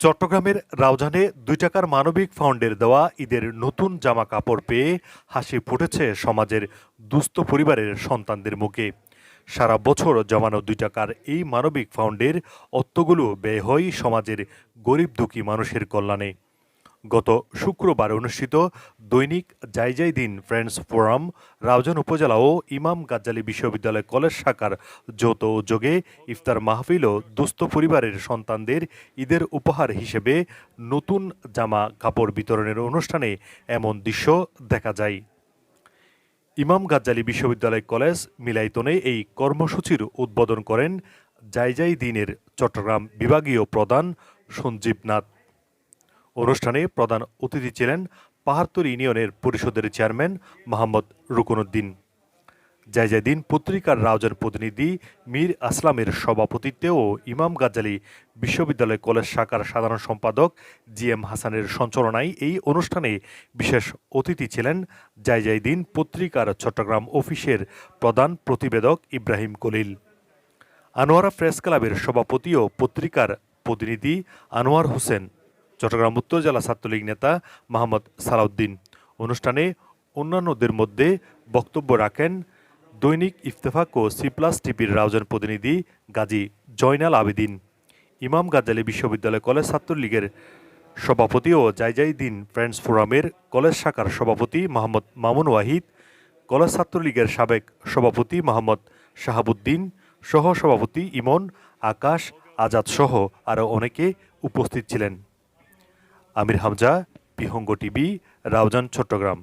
চট্টগ্রামের রাউজানে দুই টাকার মানবিক ফাউন্ডের দেওয়া ঈদের নতুন জামা কাপড় পেয়ে হাসি ফুটেছে সমাজের দুস্থ পরিবারের সন্তানদের মুখে। সারা বছর জমানো দুই টাকার এই মানবিক ফাউন্ডের অর্থগুলো ব্যয় হয় সমাজের গরিব দুঃখী মানুষের কল্যাণে। গত শুক্রবার অনুষ্ঠিত দৈনিক জায়জাই দিন ফ্রেন্ডস ফোরাম, রাউজান উপজেলা ও ইমাম গাজ্জালী বিশ্ববিদ্যালয় কলেজ শাখার যৌথ উদ্যোগে ইফতার মাহফিল ও দুস্থ পরিবারের সন্তানদের ঈদের উপহার হিসেবে নতুন জামা কাপড় বিতরণের অনুষ্ঠানে এমন দৃশ্য দেখা যায়। ইমাম গাজ্জালী বিশ্ববিদ্যালয় কলেজ মিলাইতনে এই কর্মসূচির উদ্বোধন করেন জায়জাই দিনের চট্টগ্রাম বিভাগীয় প্রধান সঞ্জীব নাথ। অনুষ্ঠানে প্রধান অতিথি ছিলেন পাহাড়তর ইউনিয়নের পরিষদের চেয়ারম্যান মোহাম্মদ রুকনুদ্দিন। জায়জাদিন পত্রিকার রাউজান প্রতিনিধি মীর আসলামের সভাপতিত্বে ও ইমাম গাজ্জালী বিশ্ববিদ্যালয় কলেজ শাখার সাধারণ সম্পাদক জি এম হাসানের সঞ্চালনায় এই অনুষ্ঠানে বিশেষ অতিথি ছিলেন জায়জাইদিন পত্রিকার চট্টগ্রাম অফিসের প্রধান প্রতিবেদক ইব্রাহিম কলিল। আনোয়ারা প্রেস ক্লাবের সভাপতি ও পত্রিকার প্রতিনিধি আনোয়ার হোসেন। চট্টগ্রাম উত্তর জেলা ছাত্রলীগ নেতা মোহাম্মদ সালাউদ্দিন। অনুষ্ঠানে অন্যান্যদের মধ্যে বক্তব্য রাখেন দৈনিক ইফতেফাক ও সি প্লাস টিভির রাউজান প্রতিনিধি গাজী জয়নাল আবেদিন। ইমাম গাজ্জালী বিশ্ববিদ্যালয় কলেজ ছাত্রলীগের সভাপতি ও জাইজাই দিন ফ্রেন্ডস ফোরামের কলেজ শাখার সভাপতি মোহাম্মদ মামুন ওয়াহিদ, কলেজ ছাত্রলীগের সাবেক সভাপতি মোহাম্মদ শাহাবুদ্দিন সহ সভাপতি ইমন, আকাশ, আজাদ সহ আরও অনেকে উপস্থিত ছিলেন। আমির হামজা বিহঙ্গ টিভি রাউজান চট্টগ্রাম।